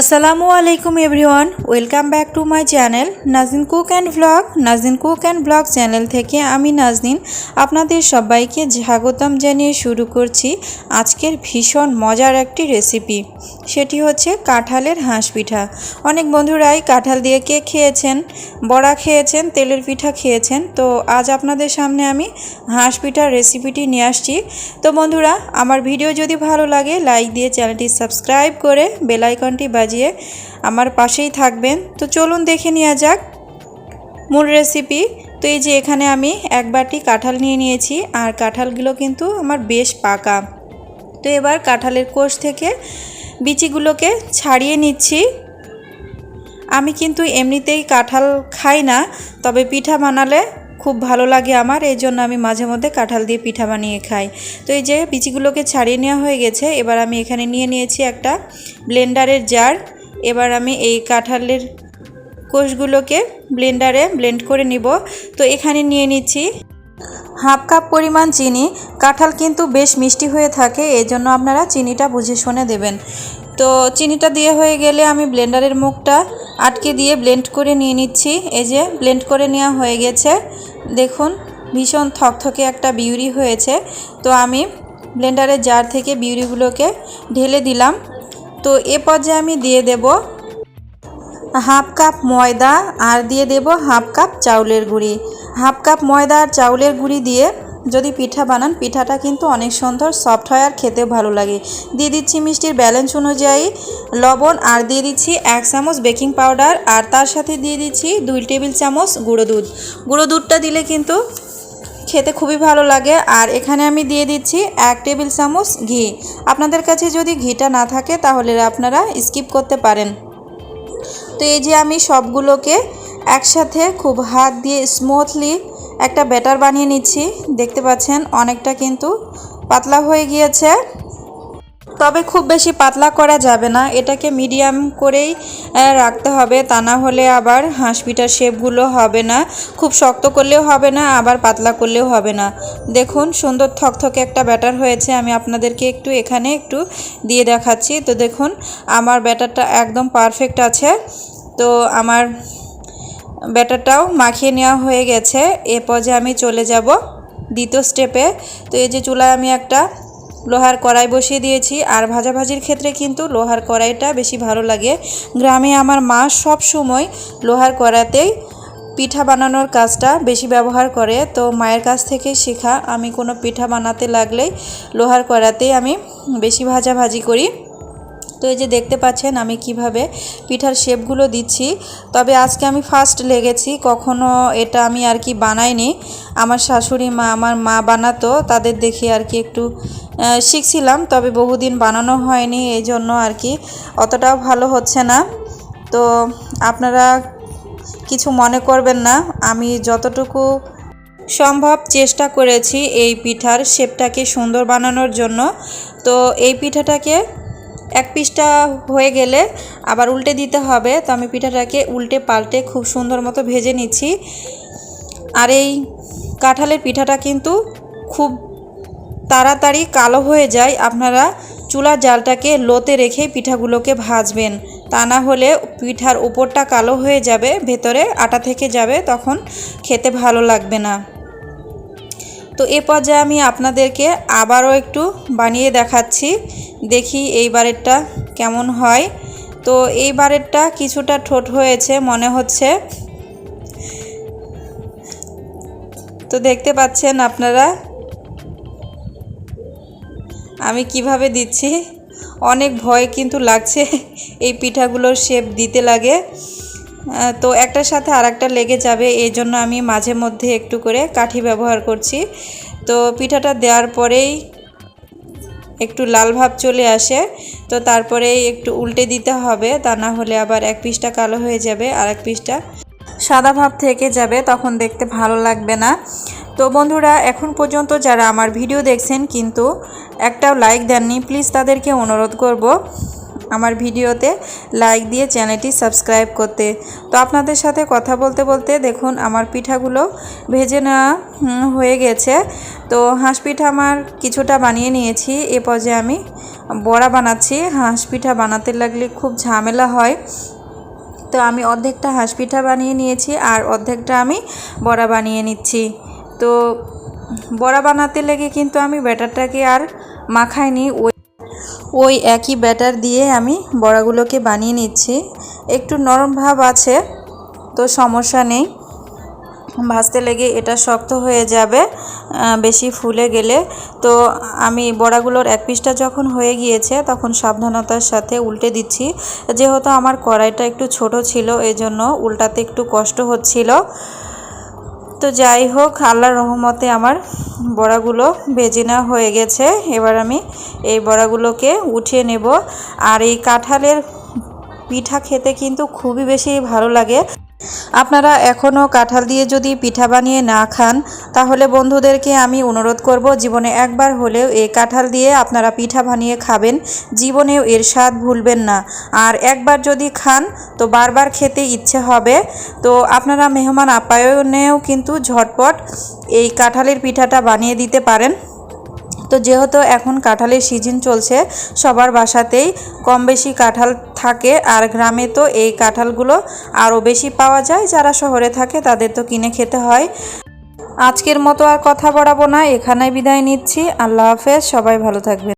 আসসালামু আলাইকুম everyone, welcome back to my channel Naznin cook and blog. Naznin cook and blog channel থেকে আমি নাজনিন আপনাদের সবাইকে স্বাগতম জানিয়ে শুরু করছি আজকের ভীষণ মজার একটি রেসিপি। সেটি হচ্ছে কাঁঠালের হাঁস পিঠা। অনেক বন্ধুরাই কাঁঠাল দিয়ে কেক খেয়েছেন? বড়া খেয়েছেন? তেলের পিঠা খেয়েছেন? তো আজ আপনাদের সামনে আমি হাঁস পিঠার রেসিপিটি নিয়ে আসছি। তো বন্ধুরা, আমার ভিডিও যদি ভালো লাগে, লাইক দিয়ে চ্যানেলটি সাবস্ক্রাইব করে বেল আইকনটি বাজিয়ে আমার পাশেই থাকবেন। তো চলুন দেখে নেওয়া যাক মূল রেসিপি তো এই যে এখানে আমি এক বাটি কাঁঠাল নিয়ে নিয়েছি, আর কাঁঠালগুলো কিন্তু আমার বেশ পাকা। তো এবার কাঁঠালের কোষ থেকে বিচিগুলোকে ছাড়িয়ে নিচ্ছি। আমি কিন্তু এমনিতেই কাঁঠাল খাই না, তবে পিঠা বানালে খুব ভালো লাগে আমার, এই জন্য আমি মাঝে মধ্যে কাঁঠাল দিয়ে পিঠা বানিয়ে খাই। তো এই যে বিচিগুলোকে ছাড়িয়ে নেওয়া হয়ে গেছে, এবার আমি এখানে নিয়ে নিয়েছি একটা ব্লেন্ডারের জার। এবার আমি এই কাঁঠালের কোষগুলোকে ব্লেন্ডারে ব্লেন্ড করে নিব। তো এখানে নিয়ে নিচ্ছি হাফ কাপ পরিমাণ চিনি। কাঁঠাল কিন্তু বেশ মিষ্টি হয়ে থাকে এই জন্য আপনারা চিনিটা বুঝে শুনে দেবেন। তো চিনিটা দিয়ে হয়ে গেলে আমি ব্লেন্ডারের মুখটা আটকে দিয়ে ব্লেন্ড করে নিয়ে নিচ্ছি। এই যে ব্লেন্ড করে নেওয়া হয়ে গেছে। দেখুন, ভীষণ থকথকে একটা বিউরি হয়েছে। তো আমি ব্লেন্ডারের জার থেকে বিউরিগুলোকে ঢেলে দিলাম। তো এ পর্যায়ে আমি দিয়ে দেব হাফ কাপ ময়দা আর দিয়ে দেব হাফ কাপ চাউলের গুঁড়ি। হাফ কাপ ময়দা আর চাউলের গুঁড়ি দিয়ে যদি পিঠা বানান, পিঠাটা কিন্তু অনেক সুন্দর সফট হয় আর খেতেও ভালো লাগে। দিয়ে দিচ্ছি মিষ্টির ব্যালেন্স অনুযায়ী লবণ আর দিয়ে দিচ্ছি এক চামচ বেকিং পাউডার আর তার সাথে দিয়ে দিচ্ছি দুই টেবিল চামচ গুঁড়ো দুধ। গুঁড়ো দুধটা দিলে কিন্তু খেতে খুবই ভালো লাগে আর এখানে আমি দিয়ে দিচ্ছি এক টেবিল চামচ ঘি। আপনাদের কাছে যদি ঘিটা না থাকে তাহলে আপনারা স্কিপ করতে পারেন। তো এই যে আমি সবগুলোকে একসাথে খুব হাত দিয়ে স্মুথলি একটা ব্যাটার বানিয়ে নিচ্ছি। দেখতে পাচ্ছেন, অনেকটা কিন্তু পাতলা হয়ে গিয়েছে। তবে খুব বেশি পাতলা করা যাবে না। এটাকে মিডিয়াম করেই রাখতে হবে। তা না হলে আবার হাঁস শেপগুলো হবে না। খুব শক্ত করলেও হবে না, আবার পাতলা করলেও হবে না। দেখুন, সুন্দর থকথকে একটা ব্যাটার হয়েছে। আমি আপনাদেরকে একটু এখানে একটু দিয়ে দেখাচ্ছি। তো দেখুন, আমার ব্যাটারটা একদম পারফেক্ট আছে। তো আমার ব্যাটারটাও মাখিয়ে নেওয়া হয়ে গেছে। এ পর্যায়ে আমি চলে যাব দ্বিতীয় স্টেপে তো এই যে চুলায় আমি একটা লোহার কড়াই বসিয়ে দিয়েছি। আর ভাজাভাজির ক্ষেত্রে কিন্তু লোহার কড়াইটা বেশি ভালো লাগে। গ্রামে আমার মা সব সময় লোহার কড়াতেই পিঠা বানানোর কাজটা বেশি ব্যবহার করে। তো মায়ের কাছ থেকে শেখা, আমি কোনো পিঠা বানাতে লাগলেই লোহার কড়াতেই আমি বেশি ভাজাভাজি করি। তো এই যে দেখতে পাচ্ছেন আমি কীভাবে পিঠার শেপগুলো দিচ্ছি। তবে আজকে আমি ফার্স্ট লেগেছি, কখনো এটা আমি আর কি বানাইনি। আমার শাশুড়ি মা, আমার মা বানাতো, তাদের দেখে আর কি একটু শিখছিলাম, তবে বহুদিন বানানো হয়নি এই জন্য আর কি অতটাও ভালো হচ্ছে না। তো আপনারা কিছু মনে করবেন না, আমি যতটুকু সম্ভব চেষ্টা করেছি এই পিঠার শেপটাকে সুন্দর বানানোর জন্য। তো এই পিঠাটাকে এক পিসটা হয়ে গেলে আবার উল্টে দিতে হবে। তো আমি পিঠাটাকে উল্টে পাল্টে খুব সুন্দর মতো ভেজে নিচ্ছি। আর এই কাঁঠালের পিঠাটা কিন্তু খুব তাড়াতাড়ি কালো হয়ে যায়। আপনারা চুলার জালটাকে লোতে রেখে পিঠাগুলোকে ভাজবেন। তা না হলে পিঠার উপরটা কালো হয়ে যাবে, ভেতরে আটা থেকে যাবে, তখন খেতে ভালো লাগবে না। তো এ পর্যায়ে আমি আপনাদেরকে আবারও একটু বানিয়ে দেখাচ্ছি। দেখি এইবারেরটা কেমন হয়। তো এইবারেরটা কিছুটা ঠোঁট হয়েছে, মনে হচ্ছে। তো দেখতে পাচ্ছেন আপনারা। আমি কীভাবে দিচ্ছি? অনেক ভয় কিন্তু লাগছে এই পিঠাগুলোর শেপ দিতে লাগে। তো একটার সাথে আর একটা লেগে যাবে, এই জন্য আমি মাঝে মধ্যে একটু করে কাঠি ব্যবহার করছি। তো পিঠাটা দেওয়ার পরেই একটু লাল ভাব চলে আসে, তো তারপরে একটু উল্টে দিতে হবে, তা না হলে আবার এক পিসটা কালো হয়ে যাবে, আর এক পিসটা সাদা ভাব থেকে যাবে, তখন দেখতে ভালো লাগবে না। তো বন্ধুরা, এখন পর্যন্ত যারা আমার ভিডিও দেখছেন কিন্তু একটাও লাইক দেননি প্লিজ তাদেরকে অনুরোধ করব। আমার ভিডিওতে লাইক দিয়ে চ্যানেলটি সাবস্ক্রাইব করতে। তো আপনাদের সাথে কথা বলতে বলতে দেখুন আমার পিঠাগুলো ভেজে নেওয়া হয়ে গেছে। তো হাঁস পিঠা আমার কিছুটা বানিয়ে নিয়েছি। এ পর্যায়ে আমি বড়া বানাচ্ছি। হাঁস পিঠা বানাতে লাগলে খুব ঝামেলা হয়। তো আমি অর্ধেকটা হাঁস পিঠা বানিয়ে নিয়েছি আর অর্ধেকটা আমি বড়া বানিয়ে নিচ্ছি। তো বড়া বানাতে লেগে কিন্তু আমি ব্যাটারটাকে আর মাখাইনি। ওই ওই একই ব্যাটার দিয়ে আমি বড়াগুলোকে বানিয়ে নিচ্ছি। একটু নরম ভাব আছে, তো সমস্যা নেই। ভাজতে লেগে এটা শক্ত হয়ে যাবে বেশি ফুলে গেলে। তো আমি বড়াগুলোর এক পিসটা যখন হয়ে গিয়েছে, তখন সাবধানতার সাথে উল্টে দিচ্ছি। যেহেতু আমার কড়াইটা একটু ছোট ছিল এই জন্য উল্টাতে একটু কষ্ট হচ্ছিল। তো যাই হোক, আল্লাহর রহমতে আমার বড়াগুলো নেওয়া হয়ে গেছে। এবার আমি এই বড়াগুলোকে উঠিয়ে নেব। আর এই কাঁঠালের পিঠা খেতে কিন্তু খুবই বেশি ভালো লাগে। আপনারা এখনও কাঁঠাল দিয়ে যদি পিঠা বানিয়ে না খান, তাহলে বন্ধুদেরকে আমি অনুরোধ করব, জীবনে একবার হলেও এই কাঁঠাল দিয়ে আপনারা পিঠা বানিয়ে খাবেন, জীবনেও এর স্বাদ ভুলবেন না। আর একবার যদি খান, তো বারবার খেতে ইচ্ছে হবে। তো আপনারা মেহমান আপ্যায়নেও কিন্তু ঝটপট এই কাঁঠালের পিঠাটা বানিয়ে দিতে পারেন। তো যেহেতু এখন কাঁঠালের সিজন চলছে, সবার বাসাতেই কম বেশি কাঁঠাল থাকে আর গ্রামে তো এই কাঁঠালগুলো আরও বেশি পাওয়া যায়। যারা শহরে থাকে তাদের তো কিনে খেতে হয়। আজকের মতো আর কথা বাড়াবো না এখানে বিদায় নিচ্ছি। আল্লাহ হাফেজ, সবাই ভালো থাকবেন।